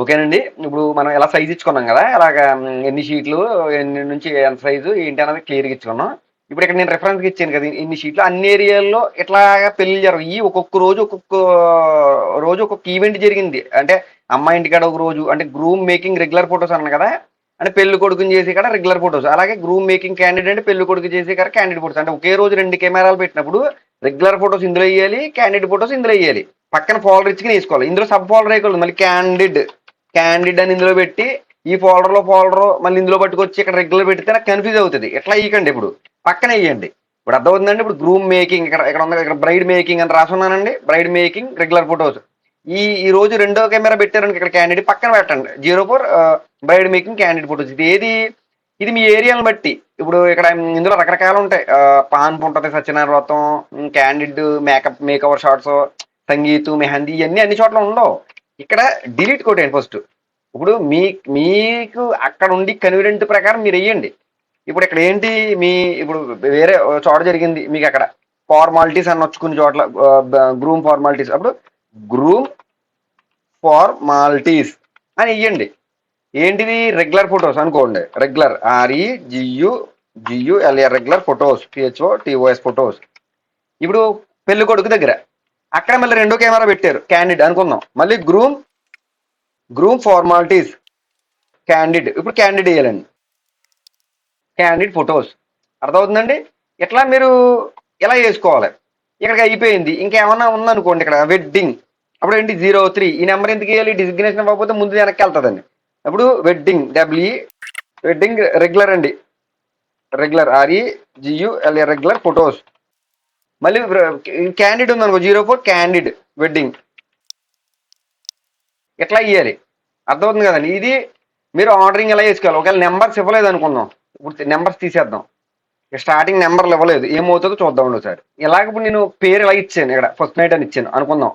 ఓకేనండి. ఇప్పుడు మనం ఎలా సైజ్ ఇచ్చుకున్నాం కదా అలాగ ఎన్ని షీట్లు ఎన్ని నుంచి ఎంత సైజు ఏంటి అనేది క్లియర్గా ఇచ్చుకున్నాం. ఇప్పుడు ఇక్కడ నేను రెఫరెన్స్కి ఇచ్చాను కదా ఇన్ని షీట్లు. అన్ని ఏరియాల్లో ఇట్లాగా పెళ్ళి జరగవు. ఈ ఒక్కొక్క రోజు ఒక్కొక్క రోజు ఒక్కొక్క ఈవెంట్ జరిగింది. అంటే అమ్మాయి ఇంటికాడ ఒక రోజు అంటే గ్రూమ్ మేకింగ్ రెగ్యులర్ ఫొటోస్ అన్నాను కదా అంటే పెళ్ళి కొడుకుని చేసి కాడ రెగ్యులర్ ఫొటోస్ అలాగే గ్రూమ్ మేకింగ్ క్యాండిడేట్ అంటే పెళ్ళి కొడుకు చేసి కాడ క్యాండిడేట్ ఫొటోస్ అంటే ఒకే రోజు రెండు కెమెరాలు పెట్టినప్పుడు రెగ్యులర్ ఫొటోస్ ఇందులో వేయాలి క్యాండిడేట్ ఫొటోస్ ఇందులో వేయాలి. పక్కన ఫోల్డర్ ఇచ్చుకుని వేసుకోవాలి. ఇందులో సబ్ ఫోల్డర్ వేయకూడదు మళ్ళీ క్యాండిడ్ క్యాండిడ్ అని ఇందులో పెట్టి ఈ ఫోల్డర్లో ఫోల్డర్ మళ్ళీ ఇందులో పట్టుకొచ్చి ఇక్కడ రెగ్యులర్ పెడితే నాకు కన్ఫ్యూజ్ అవుతుంది. ఎట్లా వేయకండి ఇప్పుడు? పక్కన వేయండి ఇప్పుడు అర్థమవుతుందండి? ఇప్పుడు గ్రూమ్ మేకింగ్ ఇక్కడ ఇక్కడ ఉంది ఇక్కడ బ్రైడ్ మేకింగ్ అని రాసున్నానండి. బ్రైడ్ మేకింగ్ రెగ్యులర్ ఫొటోస్ ఈ ఈ రోజు రెండో కెమెరా పెట్టారండి ఇక్కడ క్యాండిడేట్ పక్కన పెట్టండి. Zero four bride making candidate photos ఇది ఏది? ఇది మీ ఏరియాని బట్టి. ఇప్పుడు ఇక్కడ ఇందులో రకరకాలు ఉంటాయి. పాన్ పాన్పు ఉంటుంది సత్యనారాయణ వ్రతం candid makeup makeover shorts sangeet mehndi ఇవన్నీ అన్ని చోట్ల ఉండవు. ఇక్కడ డిలీట్ కొట్టండి ఫస్ట్. ఇప్పుడు మీ మీకు అక్కడ ఉండి కన్వీనియంట్ ప్రకారం మీరు వేయండి ఇప్పుడు ఇక్కడ ఏంటి మీ ఇప్పుడు వేరే చోట జరిగింది మీకు అక్కడ. ఫార్మాలిటీస్ అని వచ్చుకునే చోట్ల గ్రూమ్ ఫార్మాలిటీస్ అప్పుడు గ్రూమ్ ఫార్మాలిటీస్ అని వెయ్యండి. ఏంటిది? రెగ్యులర్ ఫొటోస్ అనుకోండి. Regular R E G U G U L A regular photos P H O T O S photos ఇప్పుడు పెళ్ళి కొడుకు దగ్గర. అక్కడ మళ్ళీ రెండో కెమెరా పెట్టారు క్యాండిడ్ అనుకుందాం. మళ్ళీ గ్రూమ్ గ్రూమ్ ఫార్మాలిటీస్ క్యాండిడ్ ఇప్పుడు క్యాండిడ్ వేయాలండి. క్యాండిడ్ ఫొటోస్ అర్థమవుతుందండి? ఇట్లా మీరు ఎలా చేసుకోవాలి? ఇక్కడికి అయిపోయింది. ఇంకేమన్నా ఉందనుకోండి ఇక్కడ వెడ్డింగ్ అప్పుడు ఏంటి? జీరో త్రీ ఈ నెంబర్ ఎందుకు వేయాలి? డిజిగ్నేషన్ అవ్వకపోతే ముందు వెనక్కి వెళ్తుందండి. అప్పుడు వెడ్డింగ్ డబ్ల్యూ వెడ్డింగ్ రెగ్యులర్ అండి. Regular R E G U L A regular photos మళ్ళీ క్యాండిడ్ ఉందనుకో జీరో ఫోర్ క్యాండిడ్ వెడ్డింగ్ ఎట్లా ఇవ్వాలి అర్థమవుతుంది కదండి. ఇది మీరు ఆర్డరింగ్ ఎలా చేసుకోవాలి? ఒకవేళ నెంబర్స్ ఇవ్వలేదు అనుకుందాం. ఇప్పుడు నెంబర్స్ తీసేద్దాం. స్టార్టింగ్ నెంబర్లు ఇవ్వలేదు. ఏమవుతుందో చూద్దాం ఒకసారి. ఇలాగ ఇప్పుడు నేను పేరు ఇలా ఇచ్చాను? ఇక్కడ ఫస్ట్ నైట్ అని ఇచ్చాను. అనుకుందాం.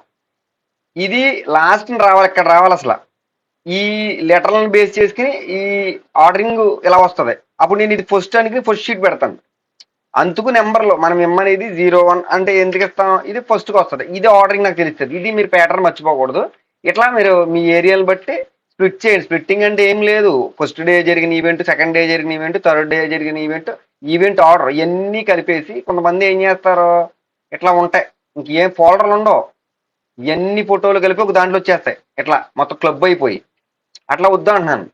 ఇది లాస్ట్ రావాలి. ఇక్కడ రావాలి అసలు? ఈ లెటర్లను బేస్ చేసుకుని ఈ ఆర్డరింగ్ ఇలా వస్తుంది? అప్పుడు నేను ఇది ఫస్ట్ అని ఫస్ట్ షీట్ పెడతాను. అందుకు నెంబర్లో మనం ఇమ్మనేది జీరో వన్ అంటే ఎందుకు ఇస్తాం? ఇది ఫస్ట్కి వస్తుంది. ఇది ఆర్డరింగ్ నాకు తెలుస్తుంది. ఇది మీరు ప్యాటర్న్ మర్చిపోకూడదు. ఇట్లా మీరు మీ ఏరియాని బట్టి స్ప్లిట్ చేయండి. స్ప్లిట్టింగ్ అంటే ఏం లేదు. ఫస్ట్ డే జరిగిన ఈవెంట్ సెకండ్ డే జరిగిన ఈవెంట్ థర్డ్ డే జరిగిన ఈవెంట్ ఈవెంట్ ఆర్డర్ ఇవన్నీ కలిపేసి కొంతమంది ఏం చేస్తారు? ఇట్లా ఉంటాయి. ఇంకేం ఫోల్డర్లు ఉండవు. ఇవన్నీ ఫోటోలు కలిపి ఒక దాంట్లో వచ్చేస్తాయి. ఇట్లా మొత్తం క్లబ్ అయిపోయి. అట్లా వద్దు అంటున్నాను.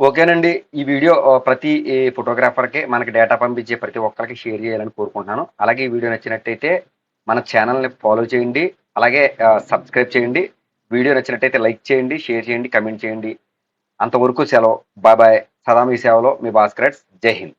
ఓకేనండి. ఈ వీడియో ప్రతి ఫోటోగ్రాఫర్కి మనకి డేటా పంపించే ప్రతి ఒక్కరికి షేర్ చేయాలని కోరుకుంటున్నాను. అలాగే ఈ వీడియో నచ్చినట్టయితే మన ఛానల్ని ఫాలో చేయండి. అలాగే సబ్స్క్రైబ్ చేయండి. వీడియో నచ్చినట్టయితే లైక్ చేయండి షేర్ చేయండి కమెంట్ చేయండి. అంతవరకు సెలవు. Bye bye. సదా మీ సేవలో మీ భాస్కరెట్స్ జై హింద్.